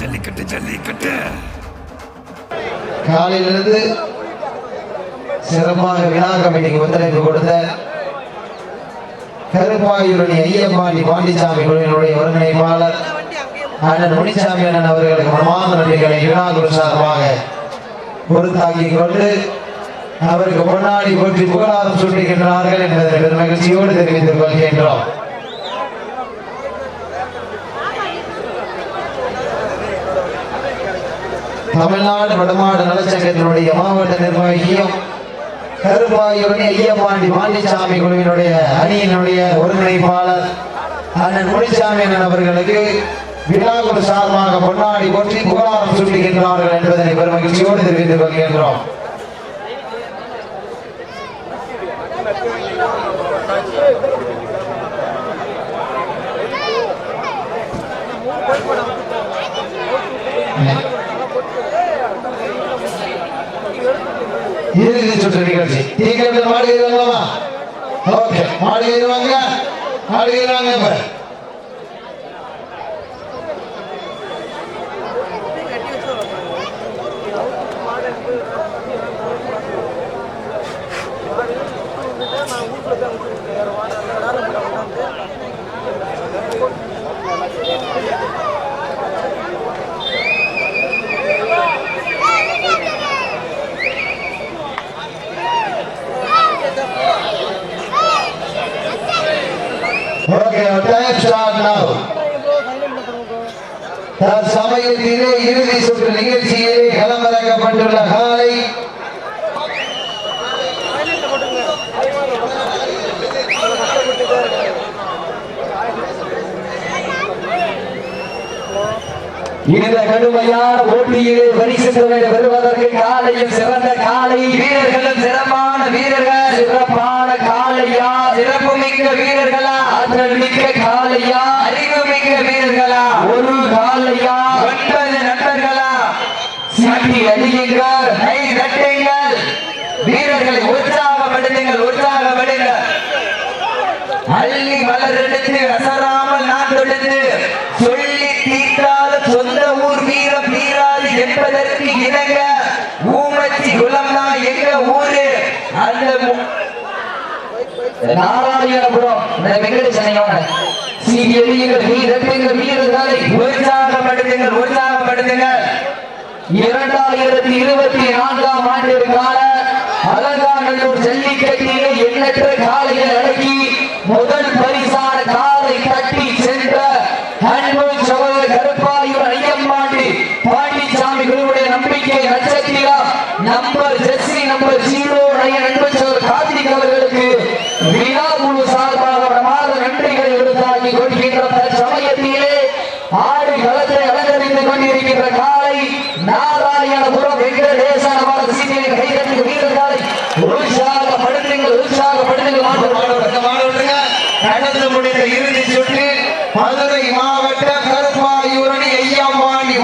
ஜல்லிக்கட்டு ஜல்லிக்கட்டு. காலையிலிருந்து சிறப்பாக விழா கமிட்டிக்கு ஒத்துழைப்பு கொடுத்த கருப்பாயூருடைய ஐயம்பாண்டி பாண்டிசாமி குழுவினுடைய ஒருங்கிணைப்பாளர் அண்ணன் முனிசாமி அண்ணன் அவர்களுக்கு மனமார்ந்த நன்றிகளை விழா குழு சார்பாக பொறுத்தாக்கிக் கொண்டு அவருக்கு முன்னாடி போற்றி புகழாரம் சூட்டுகின்றார்கள் என்பதை பெருமகிழ்ச்சியோடு தெரிவித்துக் கொள்கின்றோம். தமிழ்நாடு வடமாடு நலச்சங்கத்தினுடைய மாவட்ட நிர்வாகியும் கருப்பாயூரணி ஐயப்பாண்டி பாண்டிசாமி குழுவினுடைய அணியினுடைய ஒருங்கிணைப்பாளர் அண்ணன் முனிசாமி அண்ணன் அவர்களுக்கு விழாக்குழு சார்பாக பொன்னாடி போற்றி புகழாரம் சூட்டுகின்றார்கள் என்பதனை பெருமகிழ்ச்சியோடு தெரிவித்துக் கொள்கின்றோம். இறுதி சுற்று நிகழ்ச்சி. தீக்கிரத்தில் மாடு ஓகே. மாடு ஏறுவாங்க இப்ப ஓகே டைம் ஸ்டார்ட் நவ தற்சமயத்திலே இறுதி சுற்று நிகழ்ச்சியிலே களமிறக்கப்பட்டுள்ள காலை. இந்த கடுமையான போட்டியிலே பரிசு பெறுவதற்கு காலையில் சிறந்த காலை. வீரர்களும் சிறப்பான வீரர்கள். சிறப்பான மிக்க வீரர்களா? ஆற்றல் மிக்க காளையா அறிவு மிக்க வீரர்களா? ஒரு காளையா ஒன்பது நண்பர்களா? சட்டி அடியுங்கள் கை தட்டுங்கள். வீரர்களை உற்சாகப்படுத்துங்கள் உற்சாகப்படுங்கள். அள்ளி மலர் எடுத்து அசராமல் நான் தொடுத்து சொல்லி தீர்த்தால் சொந்த ஊர் வீரம் தீராது என்பதற்கு இணங்க ஊமச்சி குளம்னா எங்க ஊரு? அந்த நாராயணபுரம் வெங்கடேசனையோட சீக்கியடியுங்கள் வீரத்துங்கள் வீரர்களை உற்சாகப்படுத்துங்கள் உற்சாகப்படுத்துங்கள் இரண்டாயிரத்தி இருபத்தி நான்காம் ஆண்டிற்கான அலங்காநல்லூர் ஜல்லிக்கட்டிலே எண்ணற்ற காலையில் அடக்கி முதல் பரிசான காலை கட்டி சென்ற அன்பு சகோதர கருப்பாயூர் ஐயம்மாண்டி பாண்டிச்சாமி குருவுடைய நம்பிக்கை நட்சத்திரம் number jersey number zero nine அன்பு சகோதரர் கார்த்திக் அவர்களுக்கு மக்களை விருதாக்கி கொடுக்கின்ற சமயத்திலே ஆறு களத்தை அலங்கரித்து கொண்டிருக்கின்ற காலை நாராயணபுரம் என்கிற லேசான சீனியை கைதட்டுக்கு வீரர்களை உற்சாக படுத்துங்கள் உற்சாக படுத்துங்கள் நடந்து முடிந்த இறுதி சுற்று மதுரை மாவட்ட கருப்பாயூரணி ஐயம்பாண்டி